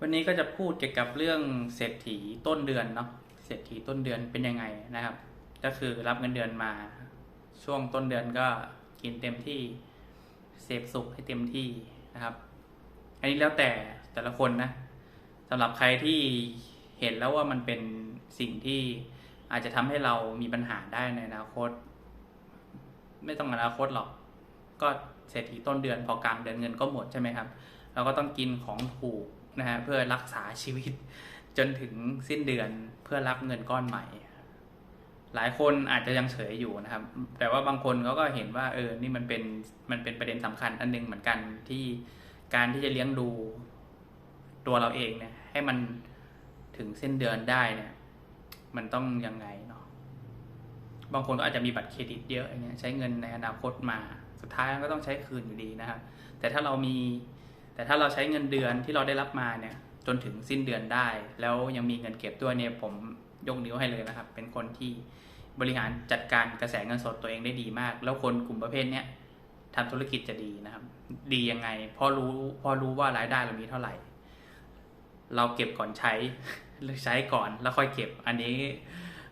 วันนี้ก็จะพูดเกี่ยวกับเรื่องเศรษฐีต้นเดือนเนาะเศรษฐีต้นเดือนเป็นยังไงนะครับ ก็คือรับเงินเดือนมา ช่วงต้นเดือนก็กินเต็มที่เสพสุขให้เต็มที่นะครับ อันนี้แล้วแต่แต่ละคนนะสำหรับใครที่เห็นแล้วว่ามันเป็นสิ่งที่อาจจะทำให้เรามีปัญหาได้ในอนาคต ไม่ต้องอนาคตหรอก ก็เศรษฐีต้นเดือนพอกลางเดือนเงินก็หมดใช่ไหมครับ เราก็ต้องกินของถูก นะฮะเพื่อรักษาชีวิตจนถึงสิ้นเดือนเพื่อรับเงินก้อนใหม่ หลายคนอาจจะยังเฉยอยู่นะครับ แต่ว่าบางคนเขาก็เห็นว่าเออนี่มันเป็นมันเป็นประเด็นสำคัญอันหนึงเหมือนกันที่การที่จะเลี้ยงดูตัวเราเองเนี่ย ให้มันถึงเส้นเดือนได้เนี่ย มันต้องยังไงเนาะบางคนก็อาจจะมีบัตรเครดิตเยอะอย่างเงี้ยใช้เงินในอนาคตมา สุดท้ายก็ต้องใช้คืนอยู่ดีนะครับ แต่ถ้าเรามี แต่ถ้าเราใช้เงินเดือนที่เราได้รับมาเนี่ยจนถึงสิ้นเดือนได้ แล้วยังมีเงินเก็บด้วยเนี่ยผมยกนิ้วให้เลยนะครับ เป็นคนที่บริหารจัดการกระแสเงินสดตัวเองได้ดีมาก แล้วคนกลุ่มประเภทเนี้ยทำธุรกิจจะดีนะครับ ดียังไงเพราะรู้เพอรู้ว่ารายได้เรามีเท่าไหร่ เราเก็บก่อนใช้หรือใช้ก่อนแล้วค่อยเก็บ อันนี้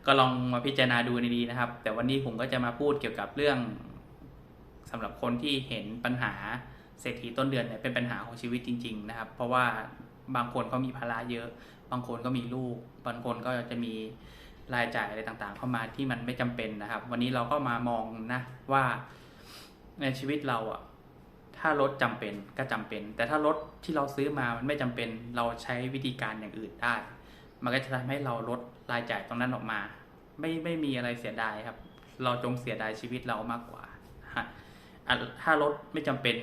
ก็ลองมาพิจารณาดูดีๆนะครับ แต่วันนี้ผมก็จะมาพูดเกี่ยวกับเรื่องสำหรับคนที่เห็นปัญหา เศรษฐีต้นเดือนเนี่ยเป็นปัญหาของชีวิตจริง ๆ นะครับ เพราะว่าบางคนเขามีภาระเยอะ บางคนก็มีลูก บางคนก็จะมีรายจ่ายอะไรต่างๆ เข้ามาที่มันไม่จำเป็นนะครับ วันนี้เราก็มามองนะว่าในชีวิตเราอะถ้ารถจำเป็นก็จำเป็น แต่ถ้ารถที่เราซื้อมามันไม่จำเป็นเราใช้วิธีการอย่างอื่นได้ มันก็จะทำให้เราลดรายจ่ายตรงนั้นออกมา ไม่ไม่มีอะไรเสียดายครับ เราจงเสียดายชีวิตเรามากกว่าถ้ารถไม่จำเป็น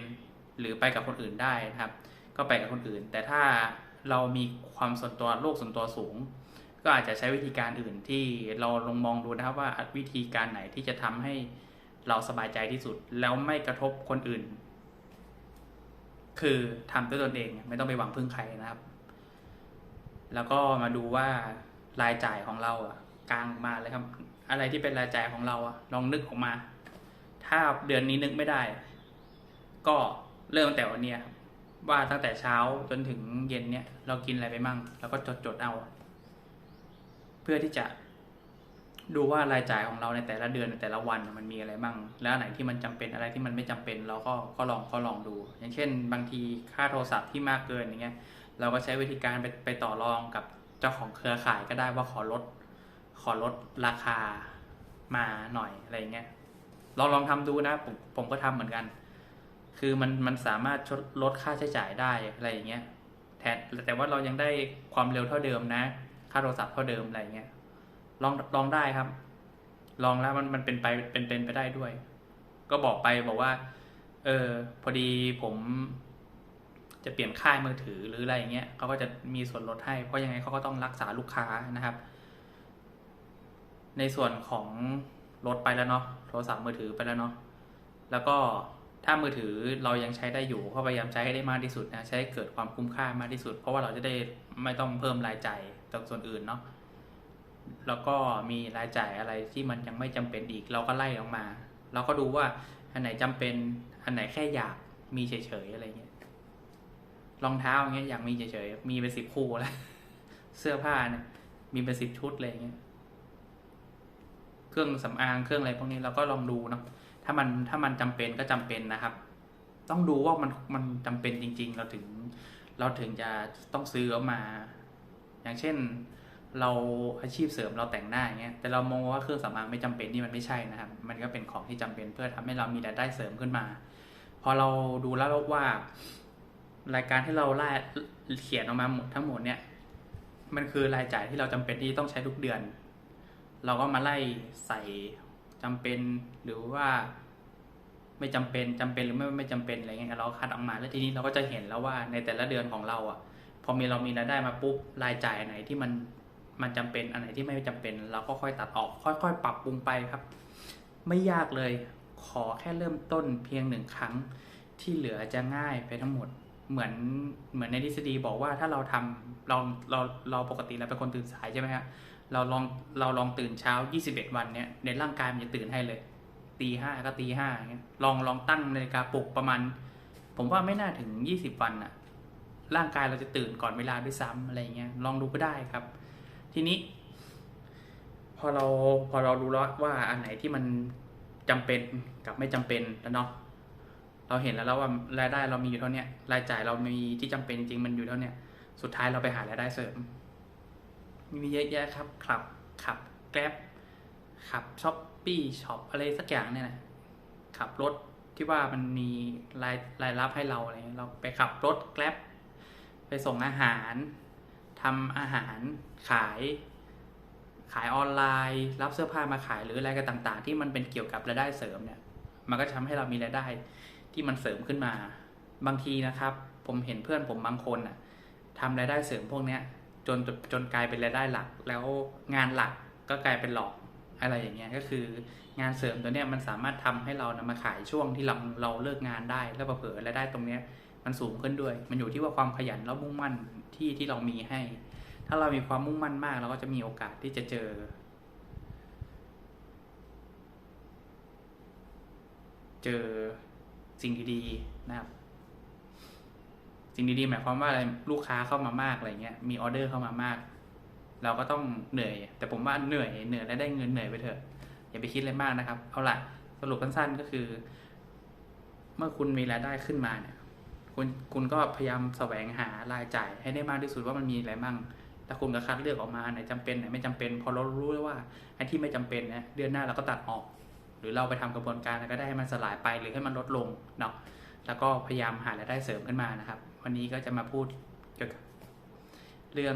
หรือไปกับคนอื่นได้นะครับ ก็ไปกับคนอื่น แต่ถ้าเรามีความส่วนตัวโลกส่วนตัวสูง ก็อาจจะใช้วิธีการอื่นที่เราลองมองดูนะครับว่าวิธีการไหนที่จะทำให้เราสบายใจที่สุด แล้วไม่กระทบคนอื่น คือทำด้วยตนเองไม่ต้องไปหวังพึ่งใครนะครับ แล้วก็มาดูว่ารายจ่ายของเราอะกลางมาเลยครับ อะไรที่เป็นรายจ่ายของเราอะลองนึกออกมา ถ้าเดือนนี้นึกไม่ได้ ก็ เริ่มตั้งแต่วันนี้ครับว่าตั้งแต่เช้าจนถึงเย็นเนี่ย เรากินอะไรไปมั่ง แล้วก็จดจดๆเอา เพื่อที่จะดูว่ารายจ่ายของเราในแต่ละเดือนในแต่ละวันมันมีอะไรบ้าง แล้วไหนที่มันจำเป็นอะไรที่มันไม่จำเป็น เราก็ก็ลองก็ลองดู อย่างเช่น บางทีค่าโทรศัพท์ที่มากเกินอย่างเงี้ย เราก็ใช้วิธีการไปไปต่อรองกับเจ้าของเครือข่ายก็ได้ว่าขอลด ขอลดราคามาหน่อยอะไรเงี้ยลองลองทำดูนะผมผมก็ทำเหมือนกัน คือมันมันสามารถชดลดค่าใช้จ่ายได้อะไรอย่างเงี้ยแทนแต่ว่าเรายังได้ความเร็วเท่าเดิมนะ ค่าโทรศัพท์เท่าเดิมอะไรเงี้ยลองลองได้ครับ ลองแล้วมันมันเป็นไปเป็นเป็นไปได้ด้วย ก็บอกไปบอกว่า เออพอดีผมจะเปลี่ยนค่ายมือถือหรืออะไรอย่างเงี้ยเขาก็จะมีส่วนลดให้ เพราะยังไงเขาก็ต้องรักษาลูกค้านะครับ ในส่วนของลดไปแล้วเนาะโทรศัพท์มือถือไปแล้วเนาะแล้วก็ ถ้ามือถือเรายังใช้ได้อยู่ก็พยายามใช้ให้ได้มากที่สุดนะใช้ให้เกิดความคุ้มค่ามากที่สุด เพราะว่าเราจะได้ไม่ต้องเพิ่มรายจ่ายจากส่วนอื่นเนาะแล้วก็มีรายจ่ายอะไรที่มันยังไม่จำเป็นอีก เราก็ไล่ออกมา เราก็ดูว่าอันไหนจำเป็นอันไหนแค่อยากมีเฉยๆอะไรเงี้ยรองเท้าอย่างเงี้ยอยากมีเฉยๆมีเป็นสิบคู่แล้วเสื้อผ้าเนี่ยมีเป็นสิบชุดอย่างเงี้ยเครื่องสำอางเครื่องอะไรพวกนี้เราก็ลองดูเนาะามันถ้ามันจำเป็นก็จำเป็นนะครับ ต้องดูว่ามันมันจำเป็นจริง ๆ เราถึง เราถึงจะต้องซื้อเอามา อย่างเช่น เราอาชีพเสริมเราแต่งหน้าอย่างเงี้ยแต่เรามองว่าเครื่องสำอางไม่จำเป็นนี่มันไม่ใช่นะครับ มันก็เป็นของที่จำเป็นเพื่อทำให้เรามีรายได้เสริมขึ้นมา พอเราดูแล้วว่ารายการที่เราไล่เขียนออกมาหมดทั้งหมดเนี่ย มันคือรายจ่ายที่เราจำเป็นที่ต้องใช้ทุกเดือน เราก็มาไล่ใส่ จำเป็นหรือว่าไม่จำเป็นจำเป็นหรือไม่ไม่จำเป็นอะไรเงี้ยเราคัดออกมา แล้วทีนี้เราก็จะเห็นแล้วว่าในแต่ละเดือนของเราอะ พอมีเรามีรายได้มาปุ๊บรายจ่ายไหนที่มันมันจำเป็นอันไหนที่ไม่จำเป็น เราก็ค่อยตัดออก ค่อย ๆ ปรับปรุงไปครับ ไม่ยากเลย ขอแค่เริ่มต้นเพียงหนึ่งครั้งที่เหลือจะง่ายไปทั้งหมดเหมือนเหมือนในทฤษฎีบอกว่าถ้าเราทำเราเราเราปกติเราเป็นคนตื่นสายใช่ไหมครับ เราลองเราลองตื่นเช้า 21 วันเนี่ยในร่างกายมันจะตื่นให้เลยตีห้าก็ตีห้าลองลองตั้งนาฬิกาปลุกประมาณ ผมว่าไม่น่าถึง 20 วันอะร่างกายเราจะตื่นก่อนเวลาด้วยซ้ำอะไรเงี้ยลองดูก็ได้ครับ ทีนี้ พอเราพอเรารู้แล้วว่าอันไหนที่มันจำเป็นกับไม่จำเป็นแล้วเนาะเราเห็นแล้วแล้วว่ารายได้เรามีอยู่เท่านี้รายจ่ายเรามีที่จำเป็นจริงมันอยู่เท่าเนี้ยสุดท้ายเราไปหารายได้เสริม มีเยอะแยะครับขับขับแกร็บขับช้อปปี้ช็อปอะไรสักอย่างเนี่ยนะขับรถที่ว่ามันมีรายรายรับให้เราอะไรเงี้ยเราไปขับรถแกร็บไปส่งอาหารทำอาหารขาย ขายออนไลน์ รับเสื้อผ้ามาขายหรืออะไรกันต่าง ๆ ที่มันเป็นเกี่ยวกับรายได้เสริมเนี่ย มันก็จะทำให้เรามีรายได้ที่มันเสริมขึ้นมา บางทีนะครับ ผมเห็นเพื่อนผมบางคนอะทำรายได้เสริมพวกเนี้ย จนจนกลายเป็นรายได้หลัก แล้วงานหลักก็กลายเป็นหลอกอะไรอย่างเงี้ยก็คืองานเสริมตัวเนี้ยมันสามารถทำให้เรานะมาขายช่วงที่เราเราเลิกงานได้ แล้วเผลอรายได้ตรงเนี้ยมันสูงขึ้นด้วย มันอยู่ที่ว่าความขยันแล้วมุ่งมั่นที่ที่เรามีให้ ถ้าเรามีความมุ่งมั่นมากเราก็จะมีโอกาสที่จะเจอ เจอสิ่งดีๆนะครับ สิ่งดีๆหมายความว่าอะไรลูกค้าเข้ามามากอะไรเงี้ยมีออเดอร์เข้ามามาก เราก็ต้องเหนื่อย แต่ผมว่าเหนื่อยเหนื่อยแล้วได้เงินเหนื่อยไปเถอะอย่าไปคิดอะไรมากนะครับ เอาละสรุปสั้นๆก็คือ เมื่อคุณมีรายได้ขึ้นมาเนี่ย คุณคุณก็พยายามแสวงหารายจ่ายให้ได้มากที่สุดว่ามันมีอะไรมั่งแล้วคุณก็คัดเลือกออกมาไหนจำเป็นไหนไม่จำเป็น พอเรารู้แล้วว่าไอ้ที่ไม่จำเป็นเนี่ยเดือนหน้าเราก็ตัดออก หรือเราไปทำกระบวนการแล้วก็ได้ให้มันสลายไปหรือให้มันลดลงเนาะแล้วก็พยายามหารายได้เสริมขึ้นมานะครับ วันนี้ก็จะมาพูดเกี่ยวกับเรื่อง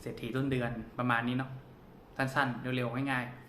เศรษฐีต้นเดือนประมาณนี้เนาะสั้นๆ เร็วๆ ง่ายๆ